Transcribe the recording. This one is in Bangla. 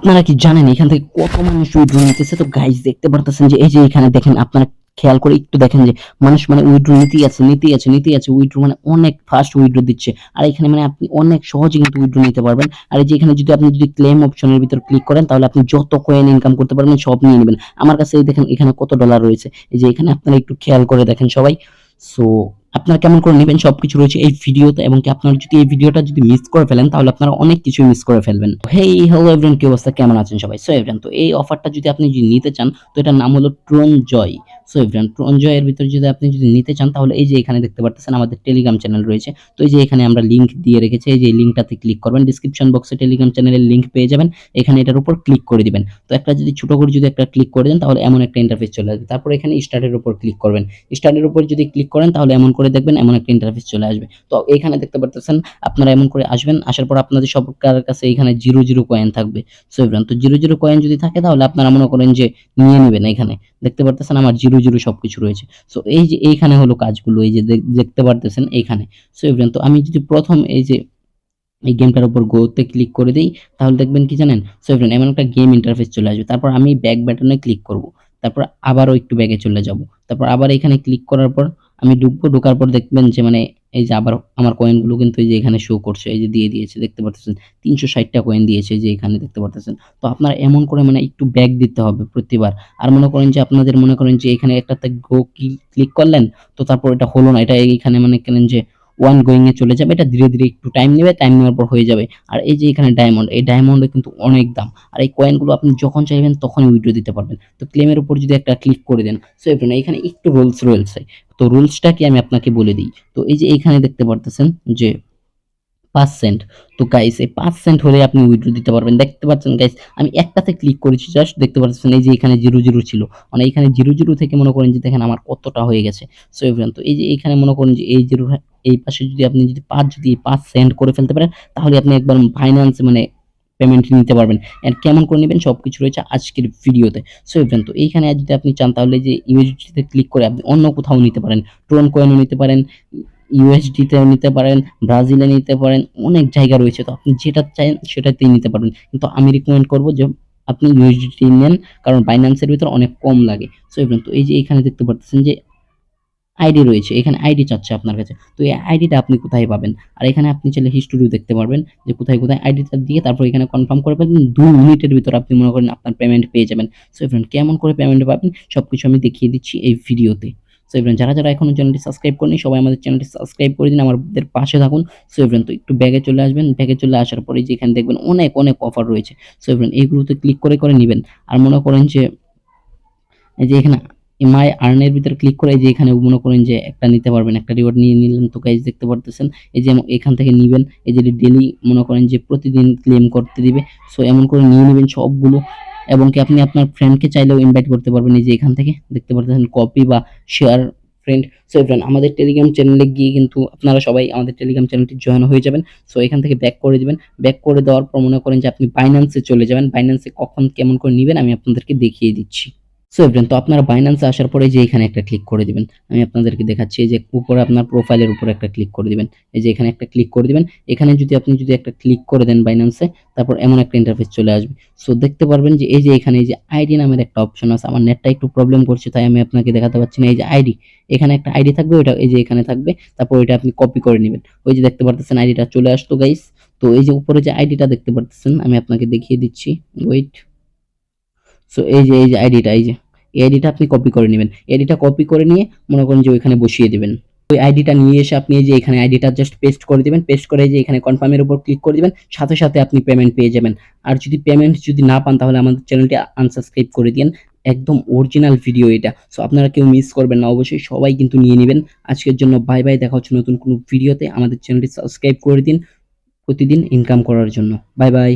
আপনারা কি জানেন এখান থেকে কত মানুষ উইড্রো নিতেছে? তো গাইজ দেখতে পারতেছেন যে এই যে এখানে দেখেন, আপনারা খেয়াল করে একটু দেখেন যে মানুষ মানে উইড্রো নিতেই আছে নিতেই আছে নিতেই আছে উইড্রো মানে অনেক ফাস্ট উইড্রো দিচ্ছে। আর এখানে মানে আপনি অনেক সহজে কিন্তু উইড্রো নিতে পারবেন। আর এই যে এখানে যদি আপনি যদি ক্লেম অপশনের ভিতর ক্লিক করেন, তাহলে আপনি যত কয়েন ইনকাম করতে পারবেন, সব নিয়ে নেবেন। আমার কাছে এই দেখেন, এখানে কত ডলার রয়েছে। এই যে এখানে আপনারা একটু খেয়াল করে দেখেন সবাই। সো আপনারা কেমন করে নেবেন সবকিছু রয়েছে এই ভিডিওতে এবং কি আপনারা যদি এই ভিডিওটা যদি মিস করে ফেলেন, তাহলে আপনারা অনেক কিছু মিস করে ফেলবেন। হেই হ্যালো এভরিওয়ান কি অবস্থা? কেমন আছেন সবাই? সো এভরিওয়ান তো এই অফারটা যদি আপনি যদি নিতে চান, তো এটার নাম হলো Tron Joy so everyone Tron জয়ের ভিতরে যদি আপনি যদি নিতে চান, তাহলে এই যে এখানে দেখতে পারতেছেন আমাদের টেলিগ্রাম চ্যানেল রয়েছে। তো এই যে এখানে আমরা লিংক দিয়ে রেখেছি, এই যে লিংকটাতে ক্লিক করবেন ডিসক্রিপশন বক্সে টেলিগ্রাম চ্যানেলের লিংক পেয়ে যাবেন। এখানে এটার উপর ক্লিক করে দিবেন। তো একটা যদি ছোট করে যদি একটা ক্লিক করে দেন, তাহলে এমন একটা ইন্টারফেস চলে আসবে। তারপর এখানে স্টার্টের উপর ক্লিক করবেন। স্টার্টের উপর যদি ক্লিক করেন, তাহলে এমন করে দেখবেন এমন একটা ইন্টারফেস চলে আসবে। তো এখানে দেখতে পারতেছেন, আপনারা এমন করে আসবেন, আসার পর আপনাদের সবার কাছে এখানে জিরো জিরো কয়েন থাকবে। সো এভরিওয়ান তো জিরো জিরো কয়েন যদি থাকে, তাহলে আপনারা মনে করেন যে নিয়ে নেবেন এখানে। দেখতে পারতেছেন আমার জিরো জিরো সব কিছু রয়েছে। সো এই যে এইখানে হলো কাজগুলো, এই যে দেখতে পারতেছেন এইখানে। সো এভরিওয়ান তো আমি যদি প্রথম এই যে এই গেমটার উপর গোতে ক্লিক করে দিই, তাহলে দেখবেন কি জানেন? সো এভরিওয়ান এমন একটা গেম ইন্টারফেস চলে আসবে। তারপর আমি ব্যাক ব্যাটনে ক্লিক করব। তারপর আবারও একটু ব্যাগে চলে যাব। তারপর আবার এখানে ক্লিক করার পর আমি ঢুকবো, ঢোকার পর দেখবেন যে মানে এই যে আবার আমার কয়েনগুলো কিন্তু এই যে এখানে শো করছে, এই যে দিয়ে দিয়েছে, দেখতে পারতেছেন। তিনশো ষাটটা কয়েন দিয়েছে যে এখানে, দেখতে পারতেছেন। তো আপনারা এমন করে মানে একটু ব্যাক দিতে হবে প্রতিবার। আর মনে করেন যে আপনাদের মনে করেন যে এখানে একটাতে গো কি ক্লিক করলেন, তো তারপর এটা হলো না। এটা এইখানে মানে কেন যে ওয়ান গোয়িং এ চলে যাবে, এটা ধীরে ধীরে একটু টাইম নেবে টাইম নেওয়ার পর হয়ে যাবে। আর এই যে এখানে ডায়মন্ড এই ডায়মন্ডে কিন্তু অনেক দাম। আর এই কয়েনগুলো আপনি যখন চাইবেন তখনই উইড্রো দিতে পারবেন। তো ক্লেমের উপর যদি একটা ক্লিক করে দেন সো এখানে এখানে একটু রুলস রয়েছে। তো রুলসটা কি আমি আপনাকে বলে দিই? তো এই যে এখানে দেখতে পারতেছেন যে পাঁচ সেন্ট তো গাইস এই পাঁচ সেন্ট হলে আপনি উইড্রো দিতে পারবেন। দেখতে পাচ্ছেন গাইস আমি একটাতে ক্লিক করেছি জাস্ট দেখতে পাচ্ছেন এই যে এখানে জিরো জিরো ছিল। মানে এখানে জিরো জিরো থেকে মনে করেন যে দেখেন আমার কতটা হয়ে গেছে। সো এভরিওয়ান তো এই যে এখানে মনে করেন যে এই জিরো এই পাশে যদি আপনি যদি পাঁচ যদি পাঁচ সেন্ট করে ফেলতে পারেন, তাহলে আপনি একবার ফাইন্যান্স মানে পেমেন্ট নিতে পারবেন। আর কেমন করে নেবেন সব কিছু রয়েছে আজকের ভিডিওতে। সো এভরিওয়ান তো এইখানে যদি আপনি চান তাহলে যে ইউএসডিতে ক্লিক করে আপনি অন্য কোথাও নিতে পারেন। ট্রোন কয়েনও নিতে পারেন ইউএসডিতেও নিতে পারেন ব্রাজিলে নিতে পারেন, অনেক জায়গা রয়েছে। তো আপনি যেটা চান সেটাতেই নিতে পারবেন। কিন্তু আমি রিকমেন্ড করব যে আপনি ইউএসডিটি নেন, কারণ বাইন্যান্সের ভিতর অনেক কম লাগে। সো এভরিওয়ান তো এই যে এখানে দেখতে পাচ্ছেন যে আইডি রয়েছে, এখানে আইডি চাচ্ছে আপনার কাছে। তো এই আইডিটা আপনি কোথায় পাবেন? আর এখানে আপনি চাইলে হিস্টোরিও দেখতে পারবেন যে কোথায় কোথায় আইডিটা দিয়ে তারপর এখানে কনফার্ম করে পাবেন দুই মিনিটের ভিতর আপনি মনে করেন আপনার পেমেন্ট পেয়ে যাবেন। সো ফ্রেন্ড কেমন করে পেমেন্ট পাবেন সব কিছু আমি দেখিয়ে দিচ্ছি এই ভিডিওতে সো এভরেন যারা যারা এখনও চ্যানেলটি সাবস্ক্রাইব করেনি সবাই আমাদের চ্যানেলটি সাবস্ক্রাইব করে দিন, আমাদের পাশে থাকুন। সো এভরেন তো একটু ব্যাগে চলে আসবেন ব্যাগে চলে আসার পরে যে এখানে দেখবেন অনেক অনেক অফার রয়েছে। সো এভরেন এইগুলোতে ক্লিক করে করে নেবেন। আর মনে করেন যে, এই যে এখানে মাই আর্নের ভিতরে ক্লিক করে যে এখানে মনে করেন যে একটা নিতে পারবেন, একটা রিওয়ার্ড নিয়ে নিলেন তো গাইজ দেখতে পারতেছেন। এই যে এখান থেকে নেবেন, এই যে ডেলি মনে করেন যে প্রতিদিন ক্লেম করতে দিবে। সো এমন করে নিয়ে নেবেন সবগুলো এবং কি আপনি আপনার ফ্রেন্ডকে চাইলেও ইনভাইট করতে পারবেন এই যে এখান থেকে। দেখতে পারতেছেন কপি বা শেয়ার ফ্রেন্ড সো ফ্রেন্ড আমাদের টেলিগ্রাম চ্যানেলে গিয়ে কিন্তু আপনারা সবাই আমাদের টেলিগ্রাম চ্যানেলটি জয়েন হয়ে যাবেন। সো এখান থেকে ব্যাক করে দিবেন। ব্যাক করে দেওয়ার পর মনে করেন যে আপনি বাইন্যান্সে চলে যাবেন। বাইন্যান্সে কখন কেমন করে নেবেন আমি আপনাদেরকে দেখিয়ে দিচ্ছি। সো এভরেন তো আপনারা বাইন্যান্সে আসার পরে যে এখানে একটা ক্লিক করে দিবেন। আমি আপনাদেরকে দেখাচ্ছি যে উপরে আপনার প্রোফাইলের উপরে একটা ক্লিক করে দিবেন। এই যে এখানে একটা ক্লিক করে দিবেন। এখানে যদি আপনি যদি একটা ক্লিক করে দেন বাইন্যান্সে তারপর এমন একটা ইন্টারফেস চলে আসবে। সো দেখতে পারবেন যে এই যে এখানে এই যে আইডি নামের একটা অপশন আছে। আমার নেটটা একটু প্রবলেম করছে, তাই আমি আপনাকে দেখাতে পারছি না। এই যে আইডি এখানে একটা আইডি থাকবে, ওইটা এই যে এখানে থাকবে। তারপর ওইটা আপনি কপি করে নেবেন। ওই যে দেখতে পারতেছেন আইডিটা চলে আসতো গাইস তো এই যে উপরে যে আইডিটা দেখতে পারতেছেন, আমি আপনাকে দেখিয়ে দিচ্ছি। ওয়েট সো এই যে এই যে আইডিটা এই যে, এই আইডিটা আপনি কপি করে নেবেন। আইডিটা কপি করে নিয়ে মনে করেন যে ওইখানে বসিয়ে দেবেন। ওই আইডিটা নিয়ে এসে আপনি এই যে এখানে আইডিটা জাস্ট পেস্ট করে দিবেন। পেস্ট করে যে এখানে কনফার্মের উপর ক্লিক করে দিবেন। সাথে সাথে আপনি পেমেন্ট পেয়ে যাবেন। আর যদি পেমেন্ট যদি না পান, তাহলে আমাদের চ্যানেলটি আনসাবস্ক্রাইব করে দিন একদম অরিজিনাল ভিডিও এটা। সো আপনারা কেউ মিস করবেন না। অবশ্যই সবাই কিন্তু নিয়ে নেবেন। আজকের জন্য বাই বাই দেখা হচ্ছে নতুন কোনো ভিডিওতে আমাদের চ্যানেলটি সাবস্ক্রাইব করে দিন। প্রতিদিন ইনকাম করার জন্য। Bye bye